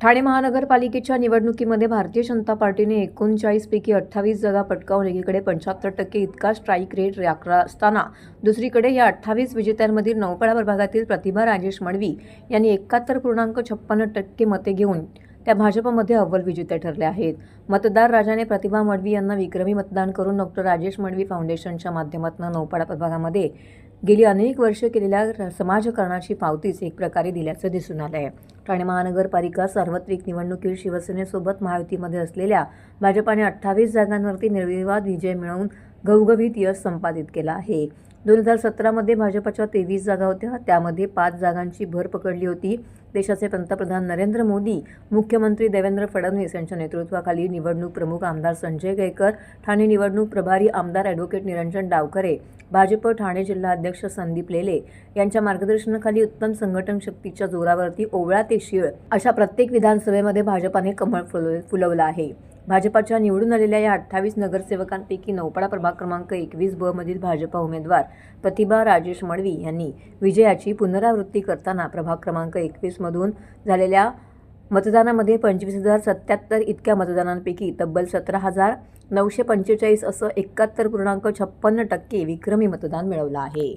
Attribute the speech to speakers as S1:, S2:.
S1: ठाणे महानगरपालिकेच्या निवडणुकीमध्ये भारतीय जनता पार्टीने एकोणचाळीसपैकी अठ्ठावीस जागा पटकावून एकीकडे पंच्याहत्तर टक्के इतका स्ट्राईक रेट राखला असताना दुसरीकडे या अठ्ठावीस विजेत्यांमधील नौपाडा प्रभागातील प्रतिभा राजेश मडवी यांनी एकाहत्तर पूर्णांक छप्पन्न टक्के मते घेऊन त्या भाजपमध्ये अव्वल विजेते ठरले आहेत. मतदार राजाने प्रतिभा मडवी यांना विक्रमी मतदान करून डॉक्टर राजेश मडवी फाउंडेशनच्या माध्यमातून नौपाडा प्रभागामध्ये गेली अनेक वर्ष केलेल्या समाजकरणाची समाजकारणाची पावतीच एक प्रकारे दिल्याचं दिसून आलं आहे ठाणे महानगरपालिका सार्वत्रिक निवडणुकीत शिवसेनेसोबत महायुतीमध्ये असलेल्या भाजपाने अठ्ठावीस जागांवरती निर्विवाद विजय मिळवून घवघवीत यश संपादित केला आहे. दोन हजार सतरामध्ये भाजपाच्या तेवीस जागा होत्या. त्यामध्ये पाच जागांची भर पकडली होती. देशाचे पंतप्रधान नरेंद्र मोदी मुख्यमंत्री देवेंद्र फडणवीस यांच्या नेतृत्वाखाली निवडणूक प्रमुख आमदार संजय गयकर ठाणे निवडणूक प्रभारी आमदार ॲडव्होकेट निरंजन डावखरे भाजप ठाणे जिल्हा अध्यक्ष संदीप लेले यांच्या मार्गदर्शनाखाली उत्तम संघटन शक्तीच्या जोरावरती ओवळा ते शीळ अशा प्रत्येक विधानसभेमध्ये भाजपाने कमळ फुलव फुलवलं आहे. भाजपाच्या निवडून आलेल्या या अठ्ठावीस नगरसेवकांपैकी नौपाडा प्रभाग क्रमांक एकवीस ब मधील भाजपा उमेदवार प्रतिभा राजेश मडवी यांनी विजयाची पुनरावृत्ती करताना प्रभाग क्रमांक एकवीसमधून झालेल्या मतदानामध्ये पंचवीस हजार सत्याहत्तर इतक्या मतदानांपैकी तब्बल सतरा हजार नऊशे पंचेचाळीस असं एकाहत्तर पूर्णांक छप्पन्न टक्के विक्रमी मतदान मिळवलं आहे.